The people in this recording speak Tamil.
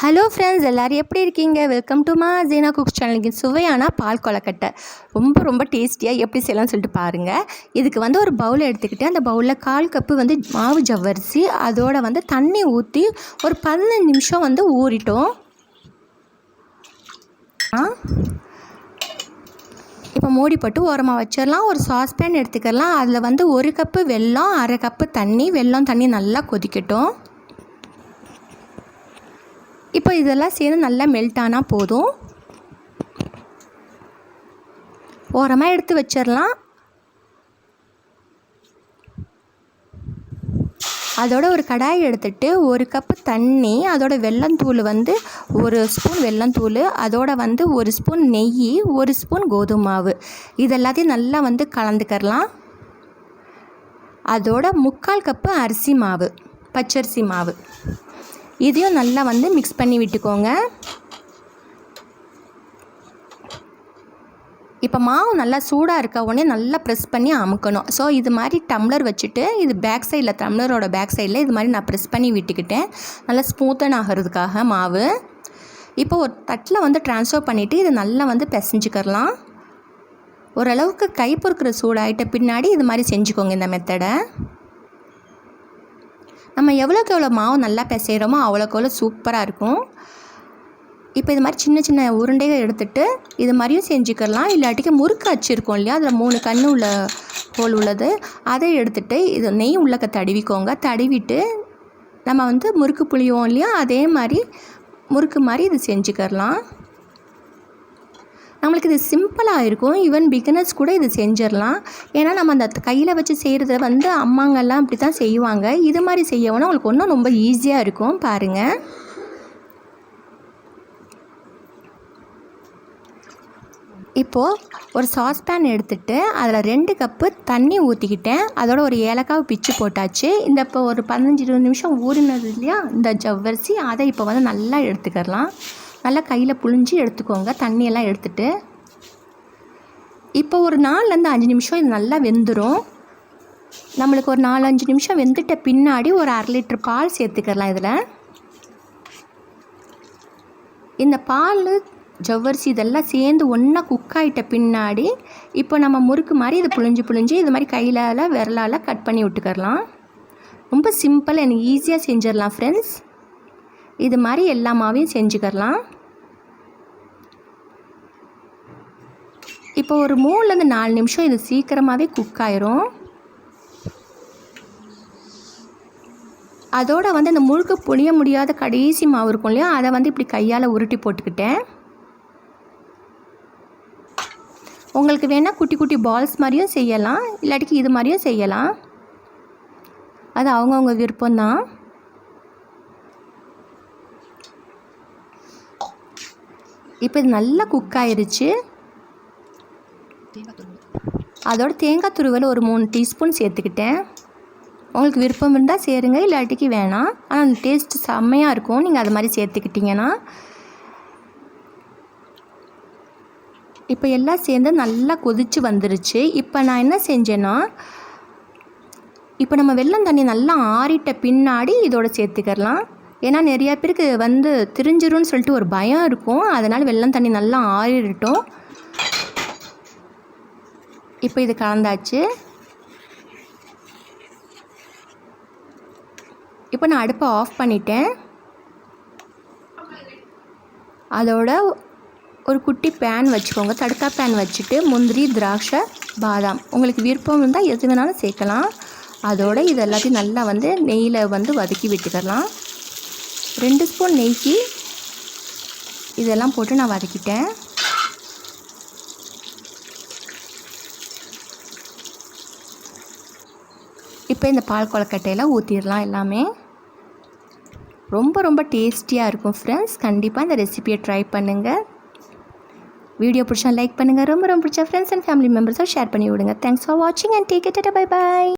ஹலோ ஃப்ரெண்ட்ஸ் எல்லோரும் எப்படி இருக்கீங்க? வெல்கம் டு மா ஜீனா குக்ஸ் சேனலுக்கு சுவையான பால் கொலக்கட்டை ரொம்ப ரொம்ப டேஸ்டியாக எப்படி செய்யலாம்னு சொல்லிட்டு பாருங்கள் இதுக்கு வந்து ஒரு பவுல் எடுத்துக்கிட்டு அந்த பவுலில் கால் கப்பு வந்து மாவு ஜவ்வரிசி அதோட வந்து தண்ணி ஊற்றி ஒரு பதினஞ்சு நிமிஷம் வந்து ஊறிட்டோம். இப்போ மூடி போட்டு ஓரமாக வச்சிடலாம். ஒரு சாஸ்பேன் எடுத்துக்கலாம். அதில் வந்து ஒரு கப்பு வெல்லம் அரை கப்பு தண்ணி வெல்லம் தண்ணி நல்லா கொதிக்கட்டும். இப்போ இதெல்லாம் சேர்ந்து நல்லா மெல்ட் ஆனால் போதும். ஓரமாக எடுத்து வச்சிடலாம் அதோட ஒரு கடாய் எடுத்துட்டு ஒரு கப்பு தண்ணி அதோட வெள்ளந்தூள் வந்து ஒரு ஸ்பூன் வெள்ளந்தூள் அதோட வந்து ஒரு ஸ்பூன் நெய் ஒரு ஸ்பூன் கோதுமை மாவு இது எல்லாத்தையும் நல்லா வந்து கலந்துக்கரலாம். அதோட முக்கால் கப்பு அரிசி மாவு பச்சரிசி மாவு. இதையும் நல்லா வந்து மிக்ஸ் பண்ணி விட்டுக்கோங்க. இப்போ மாவு நல்லா சூடாக இருக்க உடனே நல்லா ப்ரெஸ் பண்ணி அமுக்கணும். ஸோ இது மாதிரி டம்ளர் வச்சுட்டு இது பேக் சைடில் டம்ளரோட பேக் சைடில் இது மாதிரி நான் ப்ரெஸ் பண்ணி விட்டுக்கிட்டேன். நல்லா ஸ்மூத்தன் ஆகிறதுக்காக மாவு. இப்போ ஒரு தட்டில் வந்து ட்ரான்ஸ்ஃபர் பண்ணிவிட்டு இது நல்லா வந்து பிசைஞ்சிக்கிறலாம். ஓரளவுக்கு கை பொறுக்கிற சூடாகிட்ட பின்னாடி இது மாதிரி செஞ்சுக்கோங்க இந்த மெத்தடை நம்ம எவ்வளோக்கு எவ்வளோ மாவு நல்லா பிசைகிறோமோ அவ்வளோக்கு எவ்வளோ சூப்பராக இருக்கும். இப்போ இது மாதிரி சின்ன சின்ன உருண்டைகள் எடுத்துகிட்டு இது மாதிரியும் செஞ்சுக்கலாம் இல்லாட்டிக்கு முறுக்கு அச்சிருக்கோம் இல்லையா? அதில் மூணு கண் உள்ள ஹோல் உள்ளது. அதை எடுத்துகிட்டு இது நெய் உள்ளக்க தடவிக்கோங்க. தடவிட்டு நம்ம வந்து முறுக்கு புளியோம் இல்லையா? அதே மாதிரி முறுக்கு மாதிரி இது செஞ்சுக்கலாம் நம்மளுக்கு இது சிம்பிளாக இருக்கும். ஈவன் பிகினர்ஸ் கூட இது செஞ்சிடலாம். ஏன்னா நம்ம அந்த கையில் வச்சு செய்கிறத வந்து அம்மாங்கெல்லாம் அப்படி தான் செய்வாங்க. இது மாதிரி செய்யவோன்னா உங்களுக்கு ஒன்றும் ரொம்ப ஈஸியாக இருக்கும். பாருங்கள் இப்போது ஒரு சாஸ்பேன் எடுத்துகிட்டு அதில் ரெண்டு கப்பு தண்ணி ஊற்றிக்கிட்டேன் அதோட ஒரு ஏலக்காய் பிச்சு போட்டாச்சு. இந்த இப்போ ஒரு பதினஞ்சு இருபது நிமிஷம் ஊறினது இல்லையா? இந்த ஜவ்வரிசி அதை இப்போ வந்து நல்லா எடுத்துக்கலாம் நல்லா கையில் புழிஞ்சு எடுத்துக்கோங்க. தண்ணியெல்லாம் எடுத்துட்டு. இப்போ ஒரு நாலுலேருந்து அஞ்சு நிமிஷம் இது நல்லா வெந்துடும் நம்மளுக்கு ஒரு நாலு அஞ்சு நிமிஷம் வெந்துட்ட பின்னாடி ஒரு அரை லிட்டர் பால் சேர்த்துக்கலாம் இதில். இந்த பால் ஜவ்வரிசி இதெல்லாம் சேர்ந்து ஒன்றா குக் ஆகிட்ட பின்னாடி இப்போ நம்ம முறுக்கு மாதிரி இதை புழிஞ்சு புழிஞ்சு இது மாதிரி கையிலால் விரலால் கட் பண்ணி விட்டுக்கரலாம் ரொம்ப சிம்பிள் எனக்கு ஈஸியாக செஞ்சிடலாம் ஃப்ரெண்ட்ஸ் இது மாதிரி எல்லா மாவையும் செஞ்சுக்கரலாம் இப்போ ஒரு மூணுலேருந்து நாலு நிமிஷம் இது சீக்கிரமாகவே குக் ஆயிரும். அதோட வந்து இந்த முழுக்க புளிய முடியாத கடைசி மாவு இருக்கும் இல்லையா அதை வந்து இப்படி கையால் உருட்டி போட்டுக்கிட்டேன். உங்களுக்கு வேணால் குட்டி குட்டி பால்ஸ் மாதிரியும் செய்யலாம் இல்லாட்டிக்கு இது மாதிரியும் செய்யலாம். அது அவங்கவுங்க விருப்பம்தான். இப்போ இது நல்லா குக் அதோட தேங்காய் துருவல் ஒரு மூணு டீஸ்பூன் சேர்த்துக்கிட்டேன். உங்களுக்கு விருப்பம் இருந்தால் சேருங்க இல்லாட்டிக்கு வேணாம். ஆனால் அந்த டேஸ்ட் செம்மையாக இருக்கும். நீங்கள் அது மாதிரி சேர்த்துக்கிட்டிங்கன்னா. இப்போ எல்லாம் சேர்ந்து நல்லா கொதித்து வந்துருச்சு. இப்போ நான் என்ன செஞ்சேன்னா இப்போ நம்ம வெள்ளம் தண்ணி நல்லா ஆறிட்ட பின்னாடி இதோட சேர்த்துக்கலாம் ஏன்னா நிறையா பேருக்கு வந்து திரிஞ்சிரும்னு சொல்லிட்டு ஒரு பயம் இருக்கும். அதனால் வெள்ளம் தண்ணி நல்லா ஆறிடட்டும். இப்போ இது கலந்தாச்சு. இப்போ நான் அடுப்பை ஆஃப் பண்ணிட்டேன். அதோட ஒரு குட்டி பேன் வச்சுக்கோங்க. தடுக்கா பேன் வச்சுட்டு முந்திரி திராட்சை பாதாம். உங்களுக்கு விருப்பம் இருந்தால் எது வேணாலும் சேர்க்கலாம். அதோட இது எல்லாத்தையும் நல்லா வந்து நெய்யில் வந்து வதக்கி விட்டுக்கலாம். ரெண்டு ஸ்பூன் நெய்க்கு இதெல்லாம் போட்டு நான் வதக்கிட்டேன். இப்போ இந்த பால் கொலக்கட்டையில் ஊற்றிடலாம் எல்லாமே. ரொம்ப ரொம்ப டேஸ்டியாக இருக்கும் ஃப்ரெண்ட்ஸ் கண்டிப்பாக இந்த ரெசிபியை ட்ரை பண்ணுங்கள் வீடியோ பிடிச்சா லைக் பண்ணுங்கள் ரொம்ப ரொம்ப பிடிச்ச ஃப்ரெண்ட்ஸ் அண்ட் ஃபேமிலி மெம்பர்ஸாக ஷேர் பண்ணி விடுங்க தேங்க்ஸ் ஃபார் வாட்சிங் and take it bye bye